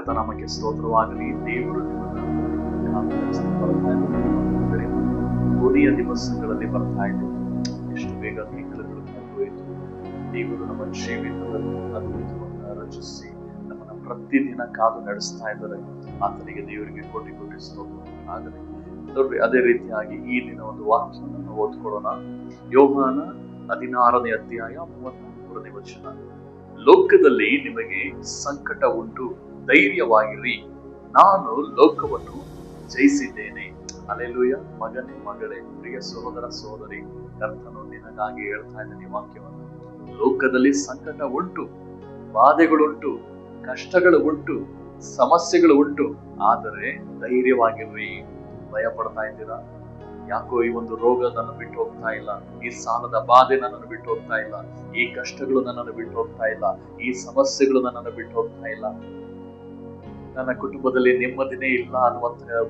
ಸ್ತೋತ್ರವಾಗಲಿ. ದೇವರು ನಿಮ್ಮನ್ನ ಕಾಪಾಡಿಸ್ತಾ ಬರ್ತಾ ಇದ್ದಾರೆ. ಕೊನೆಯ ದಿವಸಗಳಲ್ಲಿ ಬರ್ತಾ ಇದೆ. ಎಷ್ಟು ಬೇಗ ಹೋಯಿತು ದೇವರು ನಮ್ಮ ಜೀವಿತದಲ್ಲಿ ಅದ್ಭುತವನ್ನು ರಚಿಸಿ ನಮ್ಮನ್ನ ಪ್ರತಿದಿನ ಕಾದು ನಡೆಸ್ತಾ ಇದ್ದಾರೆ. ಆತನಿಗೆ ದೇವರಿಗೆ ಕೋಟಿ ಕೋಟಿ ಸ್ತೋತ್ರ ಆಗಲಿ ನೋಡ್ರಿ, ಅದೇ ರೀತಿಯಾಗಿ ಈ ದಿನ ಒಂದು ವಾಕ್ಯವನ್ನು ಓದ್ಕೊಳ್ಳೋಣ. ಯೋಹಾನ ಹದಿನಾರನೇ ಅಧ್ಯಾಯ ಮೂವತ್ಮೂರನೇ ವಚನ. ಲೋಕದಲ್ಲಿ ನಿಮಗೆ ಸಂಕಟ ಉಂಟು. ಧೈರ್ಯವಾಗಿರಿ. ನಾನು ಲೋಕವನ್ನು ಜಯಿಸಿದ್ದೇನೆ. ಅಲೆಲುಯ ಮಗನೇ, ಮಗಳೇ, ಪ್ರಿಯ ಸಹೋದರ, ಸಹೋದರಿ, ಕರ್ತನು ನಿನಗಾಗಿ ಹೇಳ್ತಾ ಇದ್ದಾನೆ ವಾಕ್ಯವನ್ನು. ಲೋಕದಲ್ಲಿ ಸಂಕಟ ಉಂಟು, ಬಾಧೆಗಳುಂಟು ಕಷ್ಟಗಳು ಉಂಟು ಸಮಸ್ಯೆಗಳು ಉಂಟು ಆದರೆ ಧೈರ್ಯವಾಗಿರ್ರಿ ಭಯ ಪಡ್ತಾ ಇದ್ದೀರಾ? ಯಾಕೋ ಈ ಒಂದು ರೋಗ ನನ್ನನ್ನು ಬಿಟ್ಟು ಹೋಗ್ತಾ ಇಲ್ಲ. ಈ ಸಾಲದ ಬಾಧೆ ನನ್ನನ್ನು ಬಿಟ್ಟು ಹೋಗ್ತಾ ಇಲ್ಲ. ಈ ಕಷ್ಟಗಳು ನನ್ನನ್ನು ಬಿಟ್ಟು ಹೋಗ್ತಾ ಇಲ್ಲ. ಈ ಸಮಸ್ಯೆಗಳು ನನ್ನನ್ನು ಬಿಟ್ಟು ಹೋಗ್ತಾ ಇಲ್ಲ. ನನ್ನ ಕುಟುಂಬದಲ್ಲಿ ನೆಮ್ಮದಿನೇ ಇಲ್ಲ ಅನ್ನುವಂತಹ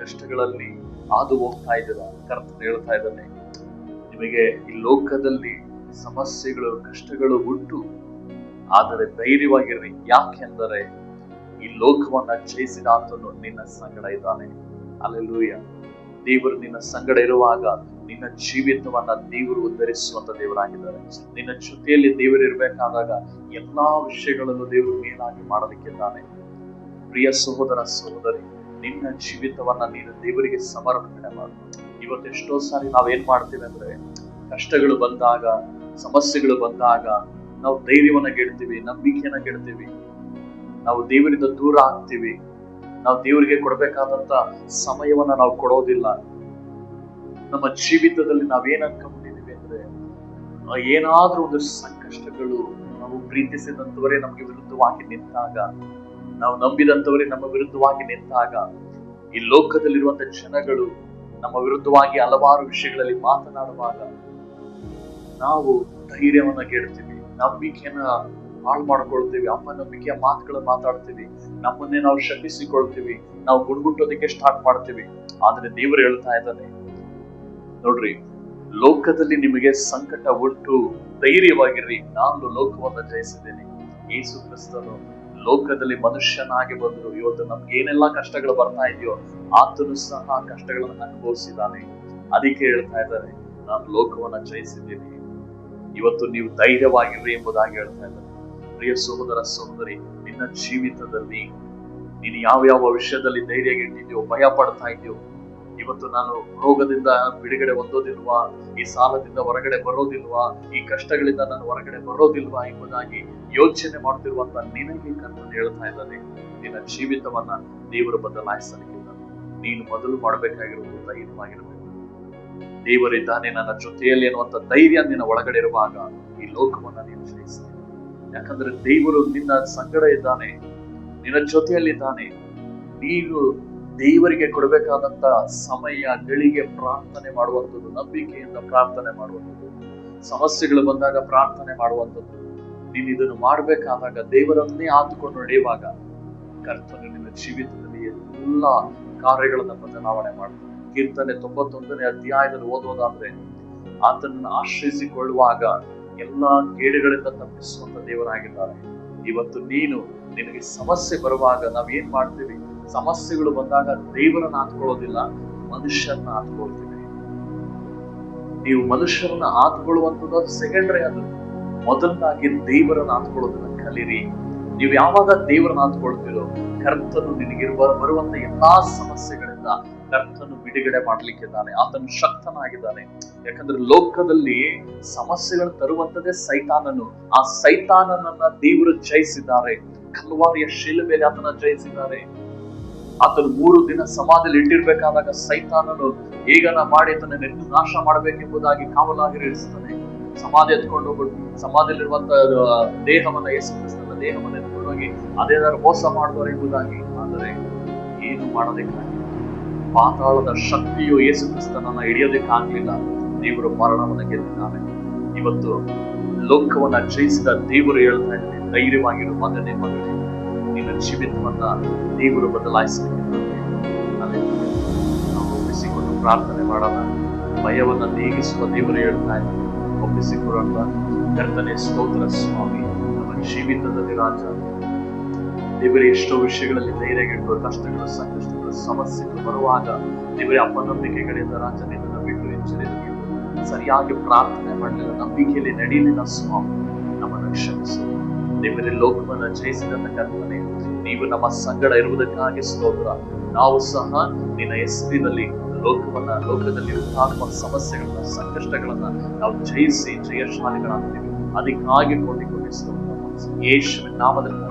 ಕಷ್ಟಗಳಲ್ಲಿ ಹಾದು ಹೋಗ್ತಾ ಇದ್ದೀರಾ ಕರ್ತನ ಹೇಳ್ತಾ ಇದ್ದಾನೆ. ನಿಮಗೆ ಈ ಲೋಕದಲ್ಲಿ ಸಮಸ್ಯೆಗಳು, ಕಷ್ಟಗಳು ಉಂಟು. ಆದರೆ ಧೈರ್ಯವಾಗಿರ್ರಿ. ಯಾಕೆಂದರೆ ಈ ಲೋಕವನ್ನ ಜಯಿಸಿದ ಆತನು ನಿನ್ನ ಸಂಗಡ ಇದ್ದಾನೆ. ಅಲ್ಲೆಲ್ಲೂಯ್ಯ ದೇವರು ನಿನ್ನ ಸಂಗಡ ಇರುವಾಗ ನಿನ್ನ ಜೀವಿತವನ್ನ ದೇವರು ಉದ್ಧರಿಸುವಂತ ದೇವರಾಗಿದ್ದಾರೆ. ನಿನ್ನ ಜೊತೆಯಲ್ಲಿ ದೇವರು ಎಲ್ಲಾ ವಿಷಯಗಳನ್ನು ದೇವರು ಮೇಲಾಗಿ ಮಾಡಲಿಕ್ಕಿದ್ದಾನೆ. ಪ್ರಿಯ ಸಹೋದರ ಸಹೋದರಿ, ನಿನ್ನ ಜೀವಿತವನ್ನ ನೀನು ದೇವರಿಗೆ ಸಮರ್ಪಣೆ ಮಾಡು ಇವತ್ತು ಎಷ್ಟೋ ಸಾರಿ ನಾವೇನ್ ಮಾಡ್ತೀವಿ ಅಂದ್ರೆ, ಕಷ್ಟಗಳು ಬಂದಾಗ, ಸಮಸ್ಯೆಗಳು ಬಂದಾಗ, ನಾವು ಧೈರ್ಯವನ್ನ ಗೆಡ್ತೀವಿ, ನಂಬಿಕೆಯನ್ನ ಗೆಡ್ತೀವಿ. ನಾವು ದೇವರಿಂದ ದೂರ ಆಗ್ತೀವಿ. ನಾವು ದೇವರಿಗೆ ಕೊಡಬೇಕಾದಂತ ಸಮಯವನ್ನ ನಾವು ಕೊಡೋದಿಲ್ಲ. ನಮ್ಮ ಜೀವಿತದಲ್ಲಿ ನಾವೇನ್ ಅನ್ಕೊಂಡ್ಬಿಟ್ಟಿದೀವಿ ಅಂದ್ರೆ ಏನಾದ್ರೂ ಒಂದು ಸಂಕಷ್ಟಗಳು ನಾವು ಪ್ರೀತಿಸಿದಂತವರೇ ನಮಗೆ ವಿರುದ್ಧವಾಗಿ ನಿಂತಾಗ ನಾವು ನಂಬಿದಂಥವರೇ ನಮ್ಮ ವಿರುದ್ಧವಾಗಿ ನಿಂತಾಗ ಈ ಲೋಕದಲ್ಲಿರುವಂತ ಜನಗಳು ನಮ್ಮ ವಿರುದ್ಧವಾಗಿ ಹಲವಾರು ವಿಷಯಗಳಲ್ಲಿ ಮಾತನಾಡುವಾಗ ನಾವು ಧೈರ್ಯವನ್ನ ಕೇಳ್ತೀವಿ ನಂಬಿಕೆಯನ್ನ ಹಾಳು ಮಾಡ್ಕೊಳ್ತೀವಿ ನಂಬಿಕೆಯ ಮಾತುಗಳನ್ನ ಮಾತಾಡ್ತೀವಿ, ನಮ್ಮನ್ನೇ ನಾವು ಶಪಿಸಿಕೊಳ್ತೀವಿ, ನಾವು ಗುಣಗುಟ್ಟೋದಕ್ಕೆ ಸ್ಟಾರ್ಟ್ ಮಾಡ್ತೀವಿ. ಆದ್ರೆ ದೇವರು ಹೇಳ್ತಾ ಇದ್ದಾನೆ, ನೋಡ್ರಿ, ಲೋಕದಲ್ಲಿ ನಿಮಗೆ ಸಂಕಟ ಉಂಟು, ಧೈರ್ಯವಾಗಿರ್ರಿ, ನಾನು ಲೋಕವನ್ನ ಜಯಿಸಿದ್ದೇನೆ ಯೇಸು ಕ್ರಿಸ್ತನು. ಲೋಕದಲ್ಲಿ ಮನುಷ್ಯನಾಗಿ ಬಂದ್ರು ಇವತ್ತು ನಮ್ಗೆ ಏನೆಲ್ಲಾ ಕಷ್ಟಗಳು ಬರ್ತಾ ಇದೆಯೋ ಆತನು ಸಹ ಕಷ್ಟಗಳನ್ನು ಅನುಭವಿಸಿದ್ದಾನೆ. ಅದಕ್ಕೆ ಹೇಳ್ತಾ ಇದ್ದಾರೆ, ನಾನು ಲೋಕವನ್ನ ಜಯಿಸಿದ್ದೀನಿ. ಇವತ್ತು ನೀವು ಧೈರ್ಯವಾಗಿರಿ ಎಂಬುದಾಗಿ ಹೇಳ್ತಾ ಇದ್ದಾರೆ. ಪ್ರಿಯ ಸಹೋದರ ಸಹೋದರಿ, ನಿನ್ನ ಜೀವಿತದಲ್ಲಿ ನೀನು ಯಾವ ಯಾವ ವಿಷಯದಲ್ಲಿ ಧೈರ್ಯ ಇಟ್ಟಿದ್ಯೋ ಭಯ ಪಡ್ತಾ ಇದೆಯೋ ಇವತ್ತು ನಾನು ರೋಗದಿಂದ ಬಿಡುಗಡೆ ಹೊಂದೋದಿಲ್ವಾ? ಈ ಸಾಲದಿಂದ ಹೊರಗಡೆ ಬರೋದಿಲ್ವಾ? ಈ ಕಷ್ಟಗಳಿಂದ ನಾನು ಹೊರಗಡೆ ಬರೋದಿಲ್ವಾ ಎಂಬುದಾಗಿ ಯೋಚನೆ ಮಾಡುತ್ತಿರುವಂತ ನಿನಗೆ ಕರ್ತನು ಹೇಳ್ತಾ ಇದ್ದಾನೆ. ನಿನ್ನ ಜೀವಿತವನ್ನ ದೇವರು ಬದಲಾಯಿಸಲಿಕ್ಕಿಲ್ಲ. ನೀನು ಮೊದಲು ಮಾಡಬೇಕಾಗಿರುವುದು ಧೈರ್ಯವಾಗಿರಬೇಕು. ದೇವರಿದ್ದಾನೆ ನನ್ನ ಜೊತೆಯಲ್ಲಿ ಅನ್ನುವಂತ ಧೈರ್ಯ ನಿನ್ನ ಒಳಗಡೆ ಇರುವಾಗ ಈ ಲೋಕವನ್ನ ನೀನು ಜಯಿಸ್ತೀನಿ ಯಾಕಂದ್ರೆ ದೇವರು ನಿನ್ನ ಸಂಗಡ ಇದ್ದಾನೆ. ನಿನ್ನ ಜೊತೆಯಲ್ಲಿದ್ದಾನೆ. ನೀನು ದೇವರಿಗೆ ಕೊಡಬೇಕಾದಂತ ಸಮಯ, ಗಳಿಗೆ ಪ್ರಾರ್ಥನೆ ಮಾಡುವಂಥದ್ದು, ನಂಬಿಕೆಯಿಂದ ಪ್ರಾರ್ಥನೆ ಮಾಡುವಂಥದ್ದು, ಸಮಸ್ಯೆಗಳು ಬಂದಾಗ ಪ್ರಾರ್ಥನೆ ಮಾಡುವಂಥದ್ದು. ನೀನು ಇದನ್ನು ಮಾಡಬೇಕಾದಾಗ ದೇವರನ್ನೇ ಆತುಕೊಂಡು ನಡೆಯುವಾಗ ಕರ್ತನು ನಿನ್ನ ಜೀವಿತದಲ್ಲಿ ಎಲ್ಲ ಕಾರ್ಯಗಳನ್ನ ಬದಲಾವಣೆ ಮಾಡ್ತಾನೆ. ಕೀರ್ತನೆ ತೊಂಬತ್ತೊಂದನೇ ಅಧ್ಯಾಯದಲ್ಲಿ ಓದೋದಾದ್ರೆ ಆತನನ್ನು ಆಶ್ರಯಿಸಿಕೊಳ್ಳುವಾಗ ಎಲ್ಲಾ ಕೇಡುಗಳಿಂದ ತಪ್ಪಿಸುವಂತ ದೇವರಾಗಿದ್ದಾರೆ. ಇವತ್ತು ನೀನು ನಿನಗೆ ಸಮಸ್ಯೆ ಬರುವಾಗ ನಾವೇನ್ ಮಾಡ್ತೀವಿ? ಸಮಸ್ಯೆಗಳು ಬಂದಾಗ ದೇವರನ್ನ ಆತ್ಕೊಳ್ಳೋದಿಲ್ಲ, ಮನುಷ್ಯರನ್ನ ಆತ್ಕೊಳ್ತೀವಿ ನೀವು ಮನುಷ್ಯರನ್ನ ಆತ್ಕೊಳ್ಳುವಂಥದ್ದು ಸೆಕೆಂಡ್ರಿ ಅದು ಮೊದಲನಾಗಿ ದೇವರನ್ನ ಆತ್ಕೊಳ್ಳೋದನ್ನ ಕಲೀರಿ. ನೀವು ಯಾವಾಗ ದೇವರನ್ನ ಆತ್ಕೊಳ್ತೀರೋ ಕರ್ತನು ನಿನಗಿರುವ ಬರುವಂತ ಎಲ್ಲಾ ಸಮಸ್ಯೆಗಳಿಂದ ಕರ್ತನು ಬಿಡುಗಡೆ ಮಾಡ್ಲಿಕ್ಕಿದ್ದಾನೆ, ಆತನು ಶಕ್ತನಾಗಿದ್ದಾನೆ. ಯಾಕಂದ್ರೆ ಲೋಕದಲ್ಲಿ ಸಮಸ್ಯೆಗಳು ತರುವಂತದೇ ಸೈತಾನನು. ಆ ಸೈತಾನನನ್ನ ದೇವರು ಜಯಿಸಿದ್ದಾರೆ. ಕಲ್ವಾರಿಯ ಶಿಲುಬೆಲೆ ಆತನ ಜಯಿಸಿದ್ದಾರೆ. ಆತನು ಮೂರು ದಿನ ಸಮಾಧಿಯಲ್ಲಿ ಇಟ್ಟಿರ್ಬೇಕಾದಾಗ ಸೈತಾನನು ಈಗನ ಮಾಡಿ ತನ್ನ ನೆಟ್ಟು ನಾಶ ಮಾಡಬೇಕೆಂಬುದಾಗಿ ಕಾವಲಾಗಿರಿಸ್ತಾನೆ ಸಮಾಧಿ ಎತ್ಕೊಂಡು ಹೋಗ್ಬಿಟ್ಟು, ಸಮಾಧಿಯಲ್ಲಿರುವಂತ ದೇಹವನ್ನ ಯೇಸುಕ್ರಿಸ್ತನ ದೇಹವನ್ನ ಎತ್ಕೊಂಡು ಹೋಗಿ ಅದೇನಾದ್ರು ಮೋಸ ಮಾಡಿದವರು ಎಂಬುದಾಗಿ. ಆದರೆ ಏನು ಮಾಡೋದಕ್ಕಾಗಿ ಪಾತಾಳದ ಶಕ್ತಿಯು ಯೇಸು ಕ್ರಿಸ್ತನನ್ನ ಹಿಡಿಯೋದಕ್ಕಾಗ್ಲಿಲ್ಲ. ದೇವರು ಮರಣವನ್ನ ಗೆದ್ದಿದ್ದಾನೆ. ಇವತ್ತು ಲೋಕವನ್ನ ಜಯಿಸಿದ ದೇವರು ಹೇಳ್ತಾ ಇದ್ದಾನೆ ಧೈರ್ಯವಾಗಿರುವ ಮಗನೇ ಮಗನೇ ಜೀವಿತವನ್ನ ದೇವರು ಬದಲಾಯಿಸಿಕೊಂಡು. ನಾವು ಒಪ್ಪಿಸಿಕೊಂಡು ಪ್ರಾರ್ಥನೆ ಮಾಡೋಣ. ಭಯವನ್ನ ನೀಗಿಸುವ ದೇವರು ಹೇಳ್ತಾ ಇದ್ದಾರೆ. ಒಪ್ಪಿಸಿಕೊಳ್ಳೋಣ ಕರ್ತನೆ ಸ್ತೋತ್ರ ಸ್ವಾಮಿ. ನಮ್ಮ ಜೀವಿತದಲ್ಲಿ ರಾಜ ದೇವರೇ, ಎಷ್ಟೋ ವಿಷಯಗಳಲ್ಲಿ ಧೈರ್ಯಗೆಟ್ಟು ಕಷ್ಟಗಳು, ಸಂಕಷ್ಟಗಳು, ಸಮಸ್ಯೆಗಳು ಬರುವಾಗ ದೇವರೇ, ಅಪನಂಬಿಕೆಗಳಿಂದ ರಾಜ ನಿನ್ನ ಬಿಟ್ಟು ಎಚ್ಚರಿದ ಸರಿಯಾಗಿ ಪ್ರಾರ್ಥನೆ ಮಾಡಲಿಲ್ಲ. ನಂಬಿಕೆಯಲ್ಲಿ ನಡೀಲಿಲ್ಲ ಸ್ವಾಮಿ. ನಮ್ಮನ್ನು ಕ್ಷಮಿಸು. ದೇವರೇ, ಲೋಕವನ್ನು ಜಯಿಸಿದಂತ ಕರ್ತನೆ. ನೀವು ನಮ್ಮ ಸಂಗಡ ಇರುವುದಕ್ಕಾಗಿ ಸ್ತೋತ್ರ. ನಾವು ಸಹ ನಿನ್ನ ಹೆಸರಿನಲ್ಲಿ ಲೋಕವನ್ನ, ಲೋಕದಲ್ಲಿ ಉಂಟಾಗುವ ಸಮಸ್ಯೆಗಳನ್ನ, ಸಂಕಷ್ಟಗಳನ್ನ ನಾವು ಜಯಿಸಿ, ಜಯಶಾಲಿಗಳಾಗ್ತೀವಿ. ಅದಕ್ಕಾಗಿ ಕೊಂಡಿಕೊಂಡಿಸ್ತೇವೆ ಯೇಸುವಿನ ನಾಮದಲ್ಲಿ